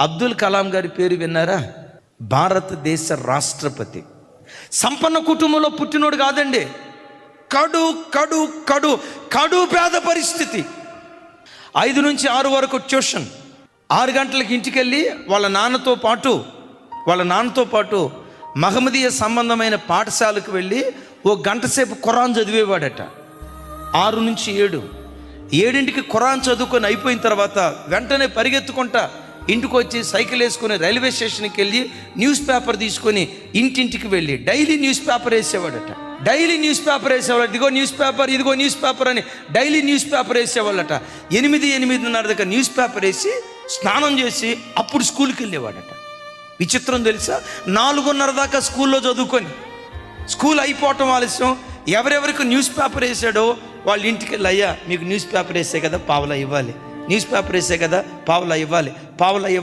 అబ్దుల్ కలాం గారి పేరు విన్నారా? భారతదేశ రాష్ట్రపతి. సంపన్న కుటుంబంలో పుట్టినోడు కాదండి. కడు కడు కడు కడు పేద పరిస్థితి. ఐదు నుంచి ఆరు వరకు ట్యూషన్. ఆరు గంటలకు ఇంటికి వెళ్ళి వాళ్ళ నాన్నతో పాటు వాళ్ళ నాన్నతో పాటు మహమ్మదీయ సంబంధమైన పాఠశాలకు వెళ్ళి ఓ గంట సేపు ఖురాన్ చదివేవాడట. ఆరు నుంచి ఏడు. ఏడింటికి ఖురాన్ చదువుకొని అయిపోయిన తర్వాత వెంటనే పరిగెత్తుకుంటా ఇంటికి వచ్చి సైకిల్ వేసుకొని రైల్వే స్టేషన్కి వెళ్ళి న్యూస్ పేపర్ తీసుకొని ఇంటింటికి వెళ్ళి డైలీ న్యూస్ పేపర్ వేసేవాడట. డైలీ న్యూస్ పేపర్ వేసేవాళ్ళట. ఇదిగో న్యూస్ పేపర్ ఇదిగో న్యూస్ పేపర్ అని డైలీ న్యూస్ పేపర్ వేసేవాళ్ళట. ఎనిమిది ఎనిమిదిన్నర దగ్గర న్యూస్ పేపర్ వేసి స్నానం చేసి అప్పుడు స్కూల్కి వెళ్ళేవాడట. విచిత్రం తెలుసా? నాలుగున్నర దాకా స్కూల్లో చదువుకొని స్కూల్ అయిపోవటం ఆలస్యం. ఎవరెవరికి న్యూస్ పేపర్ వేసాడో వాళ్ళ ఇంటికి వెళ్ళి అయ్యా మీకు న్యూస్ పేపర్ వేసే కదా పావులా ఇవ్వాలి. న్యూస్ పేపర్ వేసే కదా పావులా ఇవ్వాలి పావులా ఇవ్వాలి